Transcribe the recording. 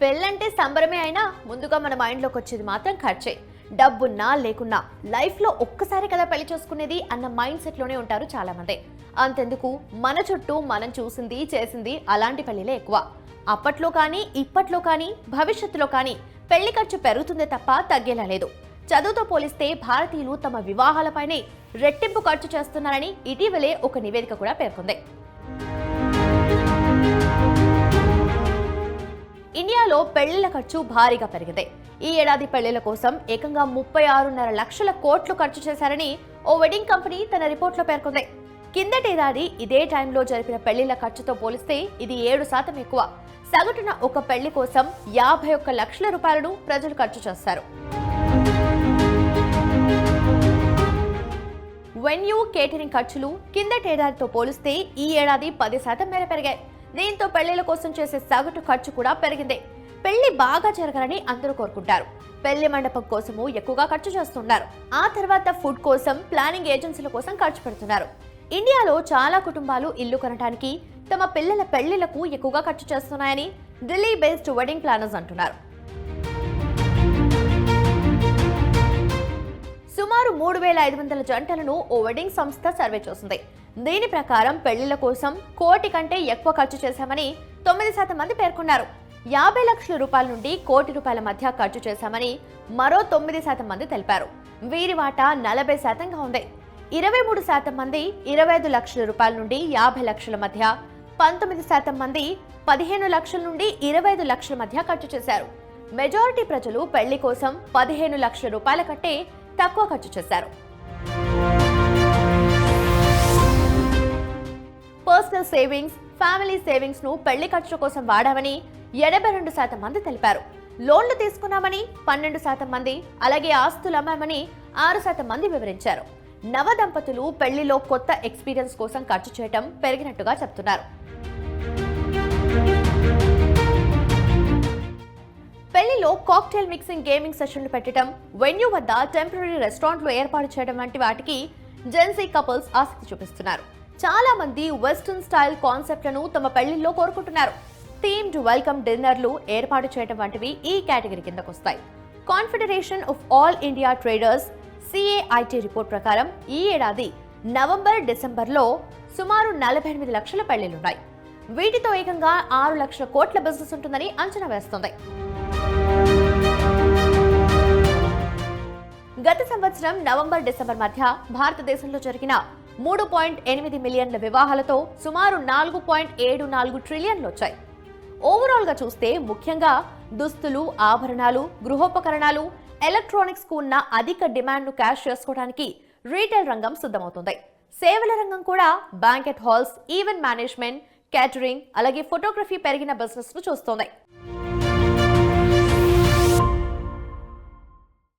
పెళ్ళంటే సంబరమే అయినా ముందుగా మన మైండ్లోకి వచ్చేది మాత్రం ఖర్చే. డబ్బున్నా లేకున్నా లైఫ్లో ఒక్కసారి కదా పెళ్ళి చేసుకునేది అన్న మైండ్ సెట్లోనే ఉంటారు చాలామంది. అంతెందుకు మన చుట్టూ మనం చూసింది చేసింది అలాంటి పెళ్ళిలే ఎక్కువ. అప్పట్లో కానీ ఇప్పట్లో కానీ భవిష్యత్తులో కానీ పెళ్ళి ఖర్చు పెరుగుతుందే తప్ప తగ్గేలా లేదు. చదువుతో పోలిస్తే భారతీయులు తమ వివాహాలపైనే రెట్టింపు ఖర్చు చేస్తున్నారని ఇటీవలే ఒక నివేదిక కూడా పేర్కొంది. ఇండియాలో పెళ్ళిళ్ళ ఖర్చు భారీగా పెరిగింది. ఈ ఏడాది పెళ్ళిళ్ళ కోసం ఏకంగా ముప్పై ఆరున్నర లక్షల కోట్లు ఖర్చు చేశారని ఓ వెడ్డింగ్ కంపెనీ తన రిపోర్ట్లో పేర్కొంది. కిందటేడాది ఇదే టైంలో జరిపిన పెళ్ళిళ్ళ ఖర్చుతో పోలిస్తే ఇది ఏడు శాతం ఎక్కువ. సగటున ఒక పెళ్ళి కోసం యాభై ఒక్క లక్షల రూపాయలను ప్రజలు ఖర్చు చేస్తారు. వెన్యూ కేటరింగ్ ఖర్చులు కిందటేడాదితో పోలిస్తే ఈ ఏడాది పది శాతం మేర పెరిగాయి. దీంతో పెళ్ళిళ్ళ కోసం చేసే సగటు ఖర్చు కూడా పెరిగింది. పెళ్ళి బాగా జరగాలని అందరూ కోరుకుంటారు. పెళ్ళి మండపం కోసము ఎక్కువగా ఖర్చు చేస్తున్నారు. ఆ తర్వాత ఫుడ్ కోసం ప్లానింగ్ ఏజెన్సీల కోసం ఖర్చు పెడుతున్నారు. ఇండియాలో చాలా కుటుంబాలు ఇల్లు కొనడానికి తమ పిల్లల పెళ్ళిళ్ళకు ఎక్కువగా ఖర్చు చేస్తున్నాయని ఢిల్లీ బేస్డ్ వెడ్డింగ్ ప్లానర్స్ అంటున్నారు. సుమారు మూడు వేల ఐదు వందల జంటలను ఓ వెడ్డింగ్ సంస్థ సర్వే చేసింది. దీని ప్రకారం పెళ్ళిళ్ళ కోసం కోటి కంటే ఎక్కువ ఖర్చు చేశామని తొమ్మిది శాతం మంది పేర్కొన్నారు. యాభై లక్షల రూపాయల నుండి కోటి రూపాయల మధ్య ఖర్చు చేశామని మరో తొమ్మిది శాతం మంది తెలిపారు. వీరి వాటా నలభై శాతంగా ఉంది. ఇరవై మూడు శాతం మంది ఇరవై ఐదు లక్షల రూపాయల నుండి యాభై లక్షల మధ్య పంతొమ్మిది శాతం మంది పదిహేను లక్షల నుండి ఇరవై ఐదు లక్షల మధ్య ఖర్చు చేశారు. మెజారిటీ ప్రజలు పెళ్ళి కోసం పదిహేను లక్షల రూపాయల కంటే తక్కువ ఖర్చు చేశారు. పర్సనల్ సేవింగ్స్ ఫ్యామిలీ సేవింగ్స్ను పెళ్ళి ఖర్చుల కోసం వాడామని ఎనభై రెండు శాతం మంది తెలిపారు. లోన్లు తీసుకున్నామని పన్నెండు శాతం మంది అలాగే ఆస్తులు అమ్మామని ఆరు శాతం మంది వివరించారు. నవ దంపతులు పెళ్ళిలో కొత్త ఎక్స్పీరియన్స్ కోసం ఖర్చు చేయటం పెరిగినట్టుగా చెప్తున్నారు. పెళ్ళిలో కాక్టైల్ మిక్సింగ్ గేమింగ్ సెషన్లు పెట్టడం వెన్యూ వద్ద టెంపరీ రెస్టారెంట్లు ఏర్పాటు చేయడం వంటి వాటికి జెన్సీ కపుల్స్ ఆసక్తి చూపిస్తున్నారు. చాలా మంది వెస్టర్న్ స్టైల్ కాన్సెప్ట్లను తమ పెళ్ళిల్లో కోరుకుంటున్నారు. థీమ్డ్ వెల్కమ్ డిన్నర్లు ఏర్పాటు చేయడం వంటివి ఈ కేటగిరీ కిందకు వస్తాయి. Confederation of all India traders CAIT report ప్రకారం ఈ ఏడాది నవంబర్ డిసెంబర్లో సుమారు నలభై ఎనిమిది లక్షల పెళ్ళిలున్నాయి వీటితో ఏకంగా ఆరు లక్షల కోట్ల బిజినెస్ ఉంటుందని అంచనా వేస్తుంది. సంవత్సరం నవంబర్ డిసెంబర్ మధ్య భారతదేశంలో జరిగిన మూడు పాయింట్ ఎనిమిది మిలియన్ల వివాహాలతో సుమారు నాలుగు పాయింట్ ఏడు నాలుగు ట్రిలియన్లు వచ్చాయి. ఓవరాల్గా చూస్తే ముఖ్యంగా దుస్తులు ఆభరణాలు గృహోపకరణాలు ఎలక్ట్రానిక్స్కు ఉన్న అధిక డిమాండ్ను క్యాష్ చేసుకోవడానికి రీటైల్ రంగం సిద్ధమవుతుంది. సేవల రంగం కూడా banquet halls event management catering అలాగే ఫోటోగ్రఫీ పెరిగిన బిజినెస్ను చూస్తోంది.